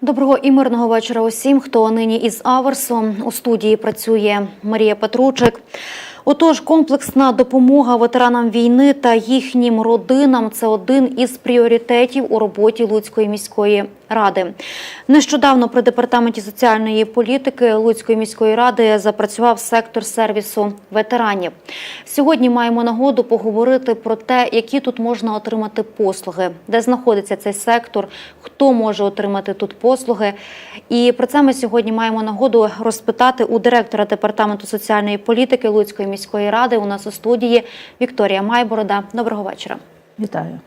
Доброго і мирного вечора усім, хто нині із Аверсом У студії працює Марія Петручик. Отож, комплексна допомога ветеранам війни та їхнім родинам це один із пріоритетів у роботі Луцької міської ради. Нещодавно при департаменті соціальної політики Луцької міської ради запрацював сектор сервісу ветеранів. Сьогодні маємо нагоду поговорити про те, які тут можна отримати послуги, де знаходиться цей сектор, хто може отримати тут послуги. І про це ми сьогодні маємо нагоду розпитати у директора департаменту соціальної політики Луцької міської ради. У нас у студії Вікторія Майборода. Доброго вечора. Вітаю.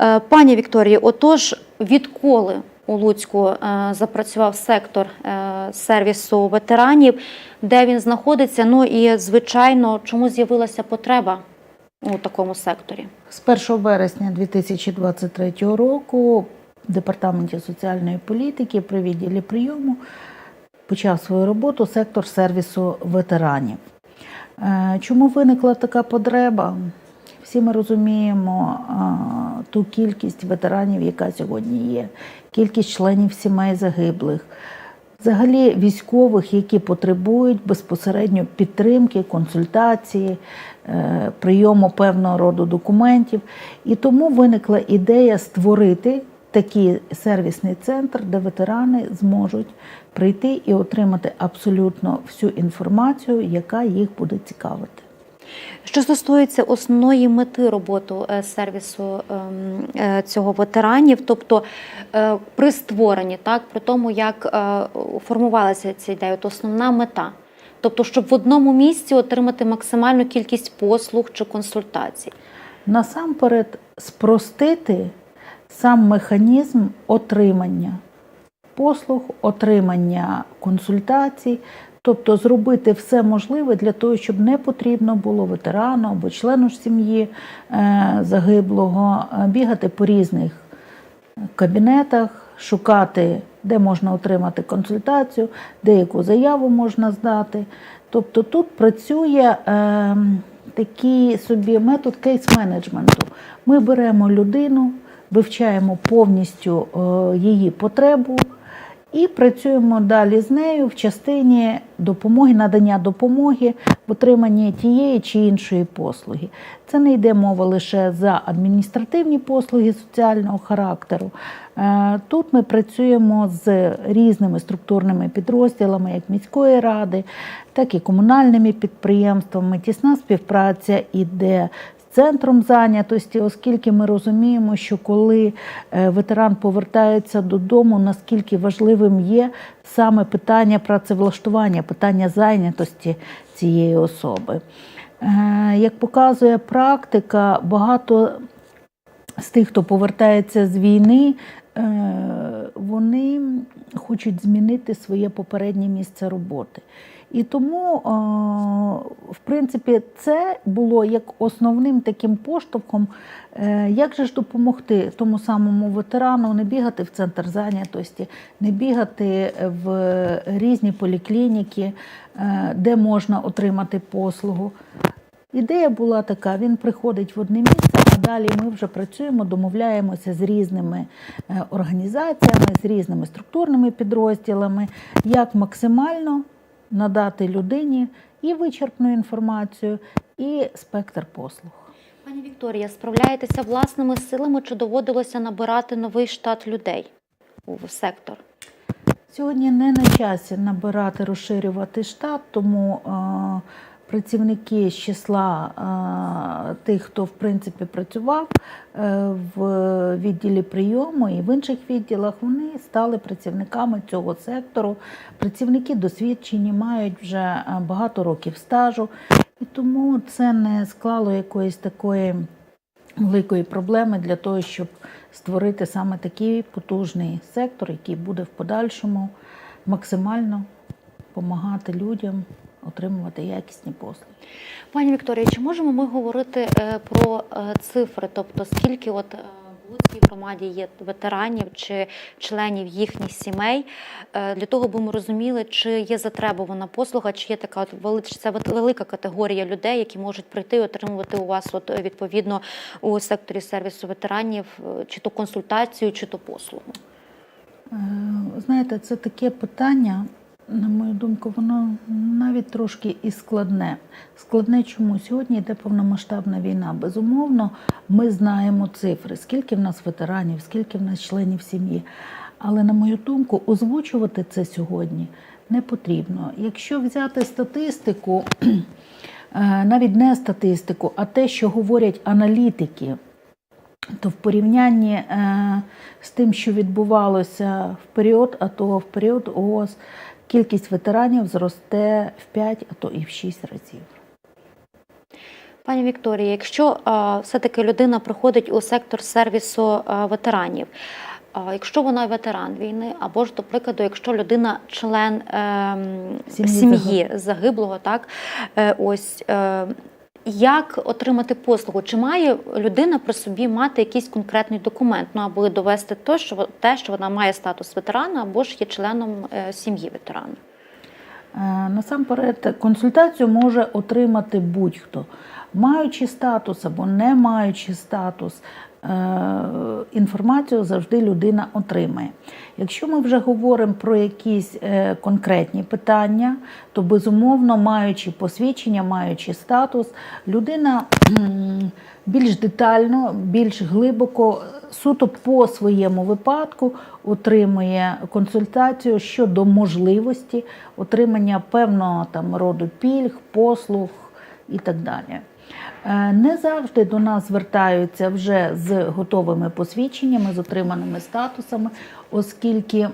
Е, Пані Вікторії, отож, відколи у Луцьку е, запрацював сектор е, сервісу ветеранів, де він знаходиться? Ну і звичайно, чому з'явилася потреба у такому секторі? З 1 вересня 2023 року в департаменті соціальної політики при відділі прийому почав свою роботу сектор сервісу ветеранів. Е, Чому виникла така потреба? Всі ми розуміємо ту кількість ветеранів, яка сьогодні є, кількість членів сімей загиблих, взагалі військових, які потребують безпосередньо підтримки, консультації, е, прийому певного роду документів. І тому виникла ідея створити такий сервісний центр, де ветерани зможуть прийти і отримати абсолютно всю інформацію, яка їх буде цікавити. Що стосується основної мети роботи е, сервісу ем, е, цього ветеранів, тобто е, при створенні, так при тому, як формувалася ця ідея, то основна мета. Тобто, щоб в одному місці отримати максимальну кількість послуг чи консультацій. Насамперед, спростити сам механізм отримання послуг, отримання консультацій, тобто зробити все можливе для того, щоб не потрібно було ветерану або члену ж сім'ї е, загиблого е, бігати по різних кабінетах, шукати, де можна отримати консультацію, де яку заяву можна здати. Тобто тут працює е, такий собі метод кейс-менеджменту. Ми беремо людину, вивчаємо повністю е, її потребу. І працюємо далі з нею в частині допомоги, надання допомоги в отриманні тієї чи іншої послуги. Це не йде мова лише за адміністративні послуги соціального характеру. Е, Тут ми працюємо з різними структурними підрозділами, як міської ради, так і комунальними підприємствами. Тісна співпраця іде центром зайнятості, оскільки ми розуміємо, що коли е, ветеран повертається додому, наскільки важливим є саме питання працевлаштування, питання зайнятості цієї особи. Е, Як показує практика, багато з тих, хто повертається з війни, е, вони хочуть змінити своє попереднє місце роботи. І тому, е, в принципі, це було як основним таким поштовхом, е, як же ж допомогти тому самому ветерану не бігати в центр зайнятості, не бігати в різні поліклініки, е, де можна отримати послугу. Ідея була така: він приходить в одне місце, а далі ми вже працюємо, домовляємося з різними організаціями, з різними структурними підрозділами, як максимально надати людині і вичерпну інформацію, і спектр послуг. Пані Вікторія, справляєтеся власними силами чи доводилося набирати новий штат людей у сектор? Сьогодні не на часі набирати, розширювати штат, тому е, працівники з числа е, тих, хто в принципі працював е, в відділі прийому і в інших відділах, вони стали працівниками цього сектору. Працівники досвідчені, мають вже е, багато років стажу, і тому це не склало якоїсь такої великої проблеми для того, щоб створити саме такий потужний сектор, який буде в подальшому максимально допомагати людям отримувати якісні послуги. Пані Вікторія, чи можемо ми говорити е, про е, цифри? Тобто, скільки от е, в Луцькій громаді є ветеранів чи членів їхніх сімей, для того, аби ми розуміли, чи є затребувана послуга, чи є така от це велика категорія людей, які можуть прийти і отримувати у вас, от відповідно у секторі сервісу ветеранів, чи то консультацію, чи то послугу? Знаєте, це таке питання, на мою думку, воно навіть трошки і складне. Складне чому? Сьогодні йде повномасштабна війна. Безумовно, ми знаємо цифри, скільки в нас ветеранів, скільки в нас членів сім'ї. Але, на мою думку, озвучувати це сьогодні не потрібно. Якщо взяти статистику, е, навіть не статистику, а те, що говорять аналітики, то в порівнянні е, з тим, що відбувалося в період АТО, в період ООС, кількість ветеранів зросте в 5, а то і в 6 разів. Пані Вікторія, якщо все-таки людина приходить у сектор сервісу ветеранів, якщо вона ветеран війни, або ж, до прикладу, якщо людина член ем, Сім'ї загиблого, так е, ось. Як отримати послугу? Чи має людина при собі мати якийсь конкретний документ, ну аби довести те, що те, що вона має статус ветерана, або ж є членом е, сім'ї ветерана? Е, Насамперед, консультацію може отримати будь-хто, маючи статус або не маючи статус. Е, Інформацію завжди людина отримає. Якщо ми вже говоримо про якісь е, конкретні питання, то безумовно, маючи посвідчення, маючи статус, людина більш детально, більш глибоко, суто по своєму випадку отримує консультацію щодо можливості отримання певного там роду пільг, послуг і так далі. Е, Не завжди до нас звертаються вже з готовими посвідченнями, з отриманими статусами, оскільки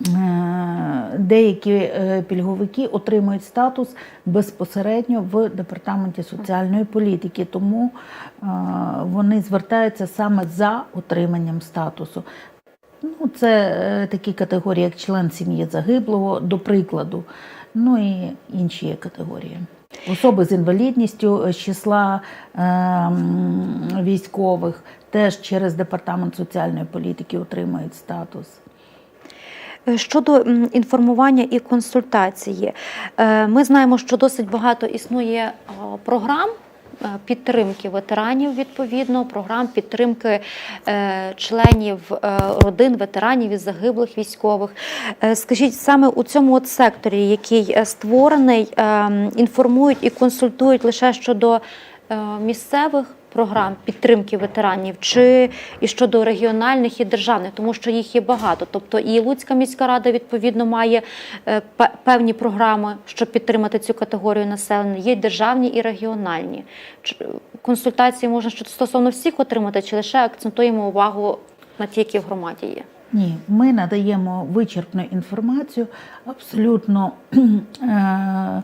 Е, Деякі е, пільговики отримують статус безпосередньо в департаменті соціальної політики, тому вони звертаються саме за отриманням статусу. Ну, це такі категорії, як член сім'ї загиблого, до прикладу, ну і інші категорії. Особи з інвалідністю е, з числа е, військових теж через департамент соціальної політики отримують статус. Е, Щодо інформування і консультації, е, ми знаємо, що досить багато існує програм. Е, Підтримки ветеранів відповідно, програм підтримки е, членів е, родин ветеранів і загиблих військових. Скажіть, саме у цьому от секторі, який створений, е, інформують і консультують лише щодо місцевих програм підтримки ветеранів, чи і щодо регіональних і державних, тому що їх є багато. Тобто і Луцька міська рада відповідно має е, певні програми, щоб підтримати цю категорію населення. Є державні і регіональні. Консультації можна стосовно всіх отримати, чи лише акцентуємо увагу на ті, які в громаді є. Ні, ми надаємо вичерпну інформацію абсолютно е,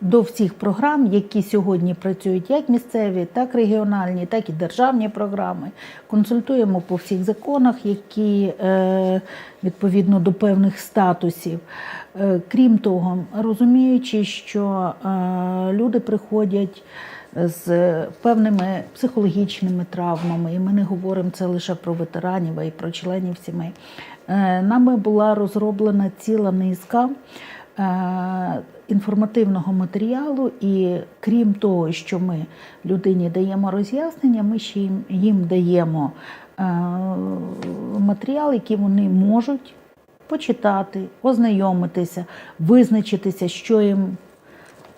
до всіх програм, які сьогодні працюють як місцеві, так регіональні, так і державні програми. Консультуємо по всіх законах, які е, відповідно до певних статусів. Е, Крім того, розуміючи, що е, люди приходять з певними психологічними травмами, і ми не говоримо це лише про ветеранів, а й про членів сімей. Нами була розроблена ціла низка інформативного матеріалу, і крім того, що ми людині даємо роз'яснення, ми ще їм, їм даємо е, матеріал, який вони можуть почитати, ознайомитися, визначитися, що їм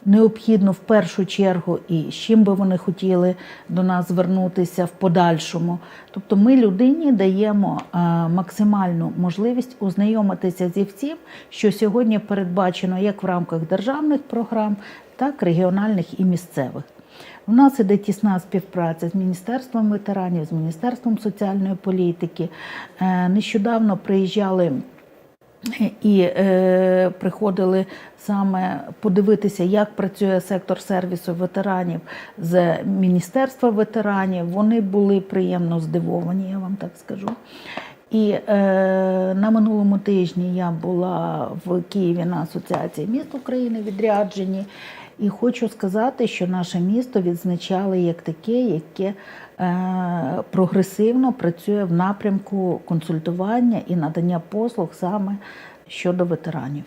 необхідно в першу чергу і з чим би вони хотіли до нас звернутися в подальшому. Тобто ми людині даємо е, максимальну можливість ознайомитися зі всім, що сьогодні передбачено як в рамках державних програм, так регіональних і місцевих. У нас іде тісна співпраця з Міністерством ветеранів, з Міністерством соціальної політики. Е, Нещодавно приїжджали і е, приходили саме подивитися, як працює сектор сервісу ветеранів з Міністерства ветеранів. Вони були приємно здивовані, я вам так скажу. І е, на минулому тижні я була в Києві на Асоціації міст України відряджені. І хочу сказати, що наше місто відзначали як таке, яке е, прогресивно працює в напрямку консультування і надання послуг саме щодо ветеранів.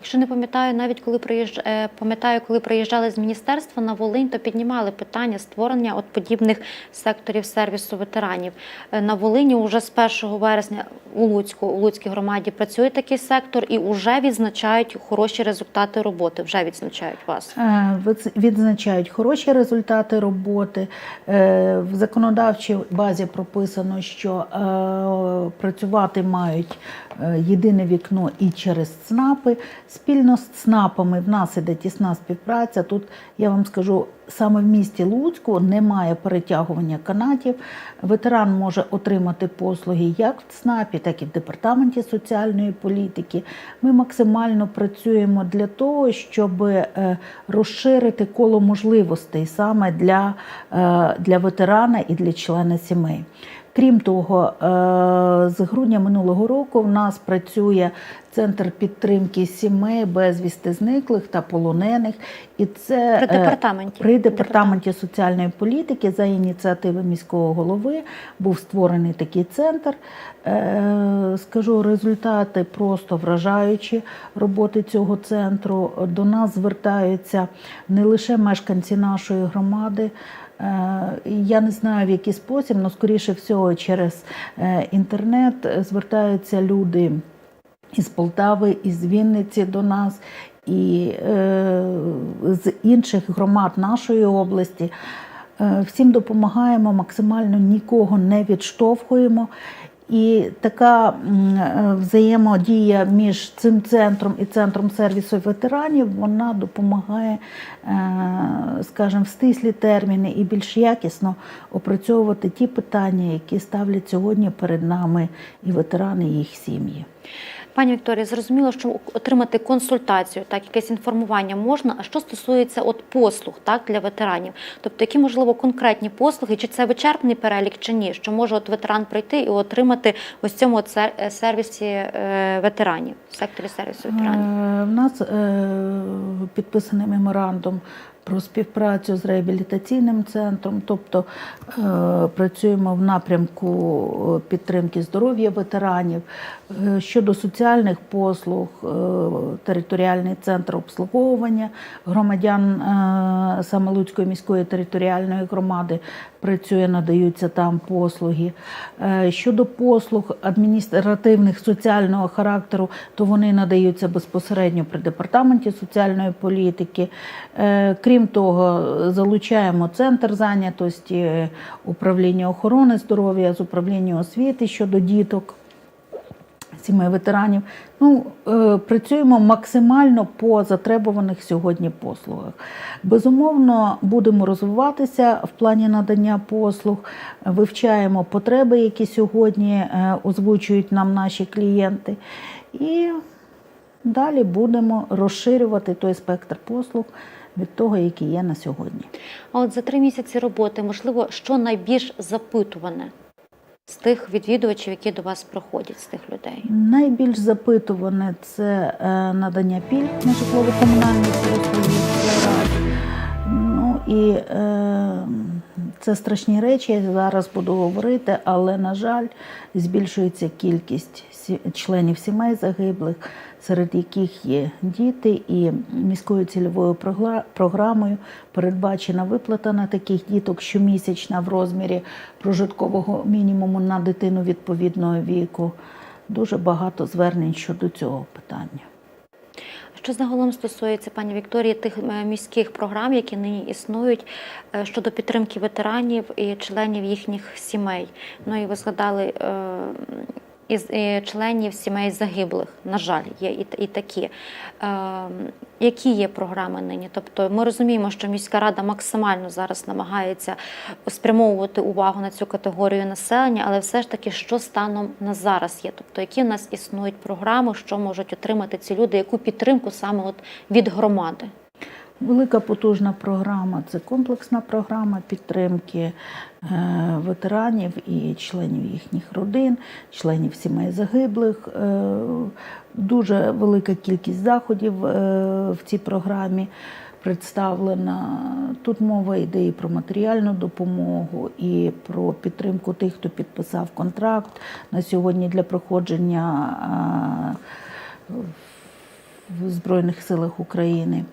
Якщо не пам'ятаю, навіть коли приїжджа... е, пам'ятаю, коли приїжджали з міністерства на Волинь, то піднімали питання створення от подібних секторів сервісу ветеранів. Е, На Волині вже з 1 вересня у Луцьку, у Луцькій громаді працює такий сектор і вже відзначають хороші результати роботи. Вже відзначають вас. Е, Відзначають хороші результати роботи. В законодавчій базі прописано, що працювати мають єдине вікно і через ЦНАПи. Спільно з ЦНАПами в нас іде тісна співпраця. Тут я вам скажу, саме в місті Луцьку немає перетягування канатів. Ветеран може отримати послуги як в ЦНАПі, так і в департаменті соціальної політики. Ми максимально працюємо для того, щоб е, розширити коло можливостей саме для, е, для ветерана і для члена сімей. Крім того, е, з грудня минулого року в нас працює центр підтримки сімей безвісти зниклих та полонених. І це При е, департаменті. при департаменті соціальної політики за ініціативи міського голови був створений такий центр. Е, Скажу, результати просто вражаючі роботи цього центру. До нас звертаються не лише мешканці нашої громади. Е, Я не знаю в який спосіб, але скоріше всього через е, інтернет звертаються люди із Полтави, із Вінниці до нас, і е, з інших громад нашої області. Всім допомагаємо, максимально нікого не відштовхуємо. І така е, взаємодія між цим центром і центром сервісу ветеранів вона допомагає, е, скажімо, в стислі терміни і більш якісно опрацьовувати ті питання, які ставлять сьогодні перед нами і ветерани, і їх сім'ї. Пані Вікторія, зрозуміло, що отримати консультацію, так якесь інформування можна. А що стосується от послуг, так для ветеранів, тобто які можливо конкретні послуги, чи це вичерпний перелік, чи ні, що може от ветеран прийти і отримати ось цьому сервісі е, ветеранів, секторі сервісу ветеранів. Е, В нас е, підписаний меморандум про співпрацю з реабілітаційним центром, тобто е, працюємо в напрямку е, підтримки здоров'я ветеранів. Е, Щодо соціальних послуг, територіальний центр обслуговування громадян е, саме Луцької міської територіальної громади працює, надаються там послуги. Щодо послуг адміністративних соціального характеру, то вони надаються безпосередньо при департаменті соціальної політики. Е, Крім того, залучаємо центр зайнятості, е, управління охорони здоров'я з управління освіти щодо діток сімей ветеранів. Ну, е, працюємо максимально по затребуваних сьогодні послугах. Безумовно, будемо розвиватися в плані надання послуг, вивчаємо потреби, які сьогодні е, озвучують нам наші клієнти. І далі будемо розширювати той спектр послуг від того, який є на сьогодні. А от за три місяці роботи, можливо, що найбільш запитуване з тих відвідувачів, які до вас проходять, з тих людей? Найбільш запитуване це е, надання пільг на житлово-комунальні послуги. Ну і е, це страшні речі, я зараз буду говорити, але, на жаль, збільшується кількість членів сімей загиблих, серед яких є діти, і міською цільовою програмою передбачена виплата на таких діток щомісячна в розмірі прожиткового мінімуму на дитину відповідного віку. Дуже багато звернень щодо цього питання. Що загалом стосується пані Вікторії тих е, міських програм, які нині існують е, щодо підтримки ветеранів і членів їхніх сімей? Ну і ви згадали е, із е, членів сімей загиблих. На жаль, є і, і такі. Е, які є програми нині? Тобто ми розуміємо, що міська рада максимально зараз намагається спрямовувати увагу на цю категорію населення, але все ж таки, що станом на зараз є? Тобто, які в нас існують програми, що можуть отримати ці люди, яку підтримку саме от від громади? Велика потужна програма це комплексна програма підтримки е, ветеранів і членів їхніх родин, членів сімей загиблих. Е, Дуже велика кількість заходів е, в цій програмі представлена. Тут мова йде і про матеріальну допомогу, і про підтримку тих, хто підписав контракт на сьогодні для проходження. в Збройних силах України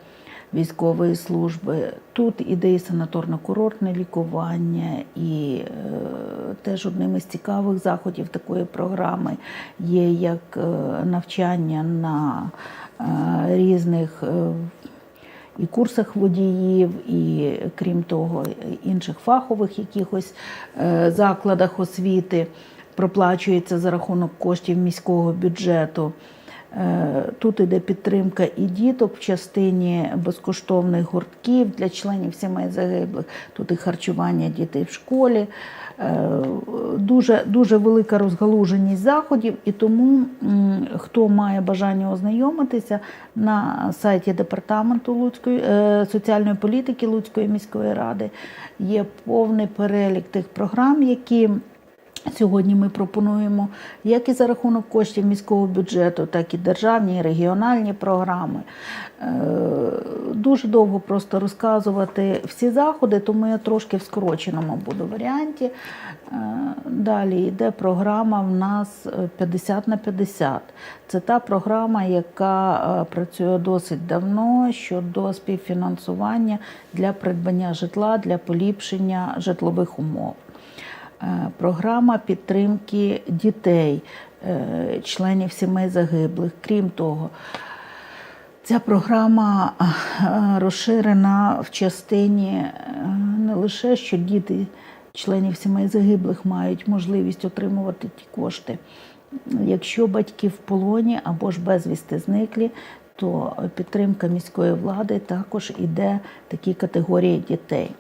військової служби. Тут іде і санаторно-курортне лікування, і е, теж одним із цікавих заходів такої програми є як е, навчання на е, різних. е, і курсах водіїв, і крім того, інших фахових якихось е, закладах освіти проплачується за рахунок коштів міського бюджету. Е, Тут іде підтримка і діток в частині безкоштовних гуртків для членів сімей загиблих. Тут і харчування дітей в школі. Е, Дуже, дуже велика розгалуженість заходів, і тому хто має бажання ознайомитися на сайті департаменту Луцької е, соціальної політики Луцької міської ради є повний перелік тих програм, які Сьогодні ми пропонуємо як і за рахунок коштів міського бюджету, так і державні і регіональні програми. Е, Дуже довго просто розказувати всі заходи, тому я трошки в скороченому буду варіанті. Е, Далі йде програма в нас е, 50 на 50. Це та програма, яка е, працює досить давно щодо співфінансування для придбання житла, для поліпшення житлових умов. Е, Програма підтримки дітей, е, членів сімей загиблих. Крім того, ця програма е, розширена в частині не лише, що діти членів сімей загиблих мають можливість отримувати ті кошти. Якщо батьки в полоні або ж безвісти зниклі, то підтримка міської влади також іде такі категорії дітей.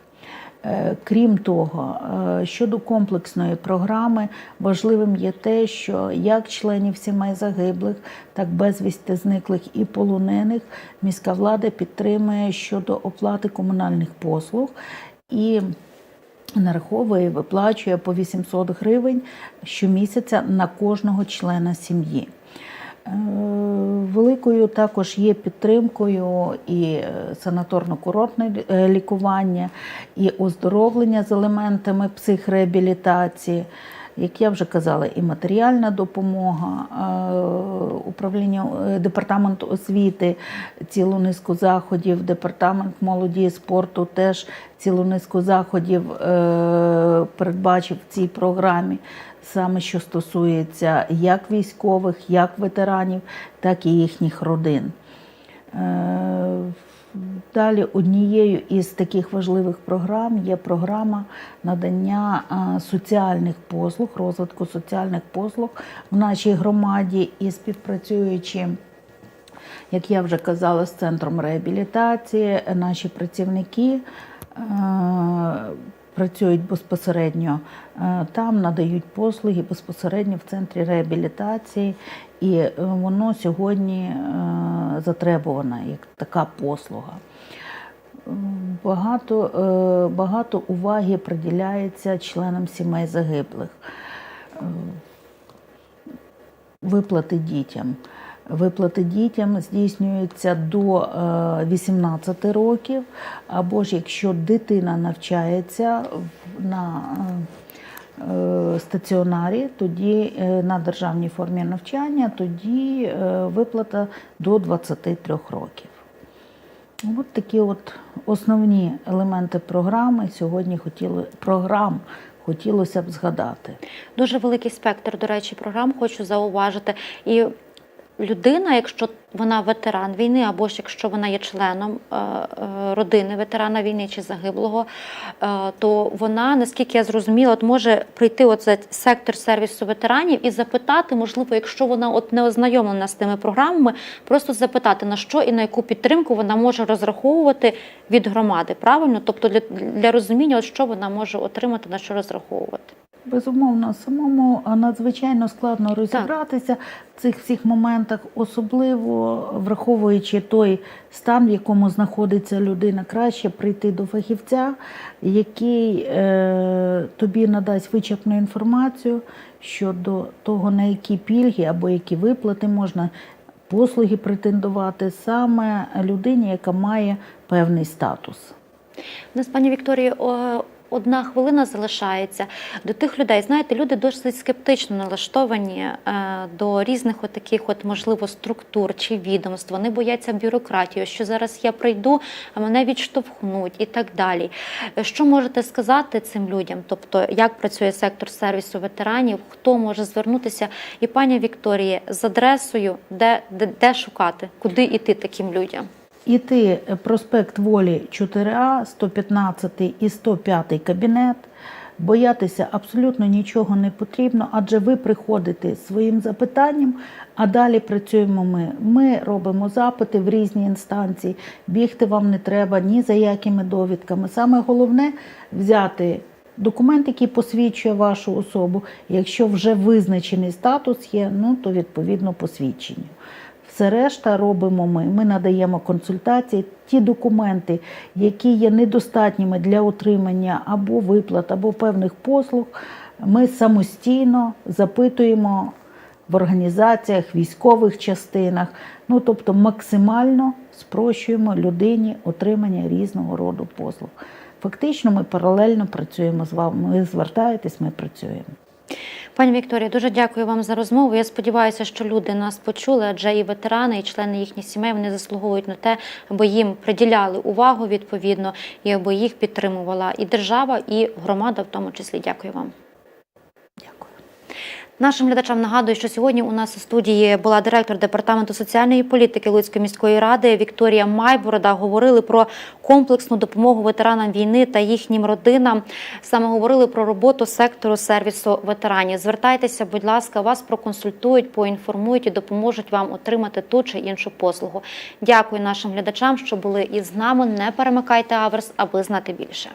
Е, Крім того, е, щодо комплексної програми важливим є те, що як членів сімей загиблих, так безвісти зниклих і полонених міська влада підтримує щодо оплати комунальних послуг і нараховує, виплачує по 800 гривень щомісяця на кожного члена сім'ї. Е, Великою також є підтримкою і е, санаторно-курортне е, лікування, і оздоровлення з елементами психреабілітації. Як я вже казала, і матеріальна допомога, управління департамент освіти, цілу низку заходів, департамент молоді і спорту теж цілу низку заходів передбачив в цій програмі саме що стосується як військових, як ветеранів, так і їхніх родин. Е, Далі однією із таких важливих програм є програма надання е, соціальних послуг, розвитку соціальних послуг в нашій громаді і співпрацюючи як я вже казала, з центром реабілітації наші працівники е, працюють безпосередньо е, там, надають послуги безпосередньо в центрі реабілітації, і е, воно сьогодні е, затребувано як така послуга. Багато, багато уваги приділяється членам сімей загиблих. Виплати дітям. Виплати дітям здійснюються до е, 18 років, або ж якщо дитина навчається на е, е, стаціонарі, тоді е, на державній формі навчання, тоді е, виплата до 23 років. От такі от основні елементи програми сьогодні хотіли програм хотілося б згадати. Дуже великий спектр, до речі, програм хочу зауважити. І людина, якщо вона ветеран війни, або ж якщо вона є членом е, е, родини ветерана війни чи загиблого, е, то вона, наскільки я зрозуміла, от може прийти от за сектор сервісу ветеранів і запитати, можливо, якщо вона от не ознайомлена з тими програмами, просто запитати на що і на яку підтримку вона може розраховувати від громади. Правильно? Тобто для, для розуміння, от що вона може отримати, на що розраховувати. Безумовно, самому надзвичайно складно розібратися в цих всіх моментах, особливо враховуючи той стан, в якому знаходиться людина, краще прийти до фахівця, який е, тобі надасть вичерпну інформацію щодо того, на які пільги або які виплати можна послуги претендувати саме людині, яка має певний статус. У нас, пані Вікторії, одна хвилина залишається до тих людей. Знаєте, люди досить скептично налаштовані е, до різних от таких, от можливо, структур чи відомств. Вони бояться бюрократії, що зараз я прийду, а мене відштовхнуть і так далі. Що можете сказати цим людям? Тобто, як працює сектор сервісу ветеранів, хто може звернутися? І пані Вікторії з адресою, де, де, де шукати, куди йти таким людям? Іти е, проспект Волі 4А, 115 і 105 кабінет. Боятися абсолютно нічого не потрібно, адже ви приходите зі своїм запитанням, а далі працюємо ми. Ми робимо запити в різні інстанції. Бігти вам не треба ні за якими довідками. Саме головне взяти документ, який посвідчує вашу особу. Якщо вже визначений статус є, ну то відповідно посвідчення. Все решта робимо ми. Ми надаємо консультації. Ті документи, які є недостатніми для отримання або виплат, або певних послуг, ми самостійно запитуємо в організаціях, військових частинах. Ну тобто максимально спрощуємо людині отримання різного роду послуг. Фактично, ми паралельно працюємо з вами. Ви звертаєтесь, ми працюємо. Пані Вікторія, дуже дякую вам за розмову. Я сподіваюся, що люди нас почули, адже і ветерани, і члени їхніх сімей вони заслуговують на те, аби їм приділяли увагу відповідно, і аби їх підтримувала і держава, і громада, в тому числі. Дякую вам. Нашим глядачам нагадую, що сьогодні у нас у студії була директор департаменту соціальної політики Луцької міської ради Вікторія Майборода. Говорили про комплексну допомогу ветеранам війни та їхнім родинам. Саме говорили про роботу сектору сервісу ветеранів. Звертайтеся, будь ласка, вас проконсультують, поінформують і допоможуть вам отримати ту чи іншу послугу. Дякую нашим глядачам, що були із нами. Не перемикайте аверс, аби знати більше.